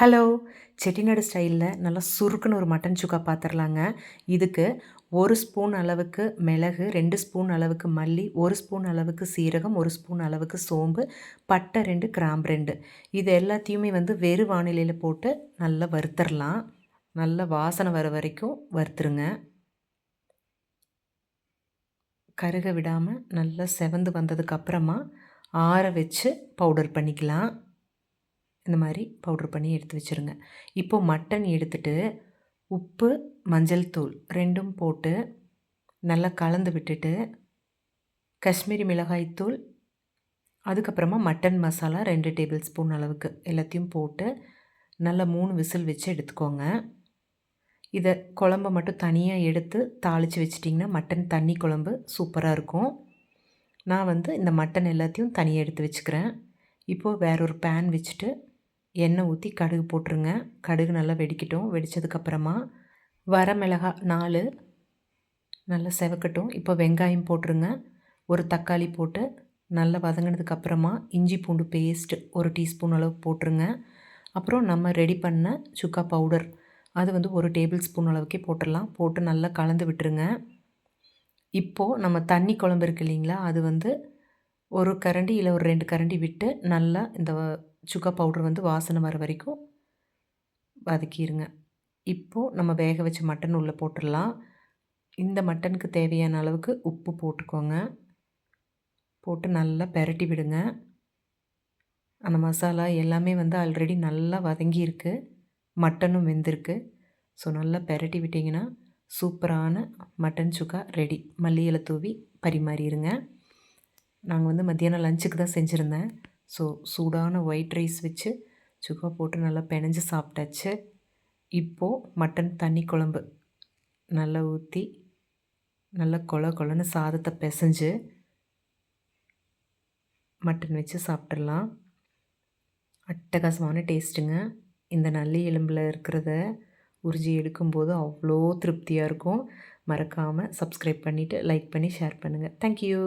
Hello. Chettinad ஸ்டைலில் நல்லா சுருக்குன்னு ஒரு மட்டன் சுக்கா பார்த்துர்லாங்க இதுக்கு ஒரு ஸ்பூன் அளவுக்கு மிளகு ரெண்டு ஸ்பூன் அளவுக்கு மல்லி ஒரு ஸ்பூன் அளவுக்கு சீரகம் ஒரு ஸ்பூன் அளவுக்கு சோம்பு பட்டை ரெண்டு கிராம்பு ரெண்டு. இது எல்லாத்தையுமே வந்து வெறு வானிலையில் போட்டு நல்லா வறுத்துடலாம் நல்லா வாசனை வர வரைக்கும் வறுத்துருங்க. கருக விடாமல் நல்லா செவந்து வந்ததுக்கப்புறமா ஆற வச்சு பவுடர் பண்ணிக்கலாம். இந்த மாதிரி பவுட்ரு பண்ணி எடுத்து வச்சுருங்க. இப்போது மட்டன் எடுத்துட்டு உப்பு மஞ்சள் தூள் ரெண்டும் போட்டு நல்லா கலந்து விட்டுட்டு காஷ்மீரி மிளகாய்த்தூள் அதுக்கப்புறமா மட்டன் மசாலா ரெண்டு டேபிள் ஸ்பூன் அளவுக்கு எல்லாத்தையும் போட்டு நல்லா மூணு விசில் வச்சு எடுத்துக்கோங்க. இதை குழம்ப மட்டும் தனியாக எடுத்து தாளித்து வச்சிட்டிங்கன்னா மட்டன் தண்ணி குழம்பு சூப்பராக இருக்கும். நான் வந்து இந்த மட்டன் எல்லாத்தையும் தனியாக எடுத்து வச்சுக்கிறேன். இப்போது வேறொரு பேன் வச்சுட்டு எண்ணெய் ஊற்றி கடுகு போட்டுருங்க. கடுகு நல்லா வெடிக்கட்டும். வெடித்ததுக்கப்புறமா வரமிளகா நாலு. நல்லா செவக்கட்டும். இப்போ வெங்காயம் போட்டுருங்க. ஒரு தக்காளி போட்டு நல்லா வதங்கினதுக்கப்புறமா இஞ்சி பூண்டு பேஸ்ட் ஒரு டீஸ்பூன் அளவு போட்டுருங்க. அப்புறம் நம்ம ரெடி பண்ண சுக்கா பவுடர் அது வந்து ஒரு டேபிள் ஸ்பூன் அளவுக்கே போட்டுடலாம். போட்டு நல்லா கலந்து விட்டுருங்க. இப்போது நம்ம தண்ணி குழம்பு இருக்கு இல்லைங்களா? அது வந்து ஒரு கரண்டி இல்லை ஒரு ரெண்டு கரண்டி விட்டு நல்லா இந்த சுக்கா பவுடர் வந்து வாசனை வர வரைக்கும் வதக்கிடுங்க இப்போது நம்ம வேக வச்ச மட்டன் உள்ளே போட்டுடலாம். இந்த மட்டனுக்கு தேவையான அளவுக்கு உப்பு போட்டுக்கோங்க. போட்டு நல்லா பெரட்டி விடுங்க. அந்த மசாலா எல்லாமே வந்து ஆல்ரெடி நல்லா வதங்கியிருக்கு. மட்டனும் வெந்திருக்கு. ஸோ நல்லா பெரட்டி விட்டிங்கன்னா சூப்பரான மட்டன் சுக்கா ரெடி மல்லியலை தூவி பரிமாறிடுங்க நாங்கள் வந்து மத்தியானம் லஞ்சுக்கு தான் செஞ்சுருந்தேன். ஸோ சூடான ஒயிட் ரைஸ் வச்சு சுக்கா போட்டு நல்லா பிணைஞ்சு சாப்பிட்டாச்சு. இப்போது மட்டன் தண்ணி குழம்பு. நல்லா ஊற்றி நல்லா கொல கொலன்னு சாதத்தை பிசைஞ்சு மட்டன் வச்சு சாப்பிட்றலாம் அட்டகாசமான டேஸ்ட்டுங்க இந்த நல்லி எலும்பில் இருக்கிறத உறிஞ்சி எடுக்கும்போது அவ்வளோ திருப்தியாக இருக்கும். மறக்காமல் சப்ஸ்கிரைப் பண்ணிவிட்டு லைக் பண்ணி ஷேர் பண்ணுங்கள் தேங்க்யூ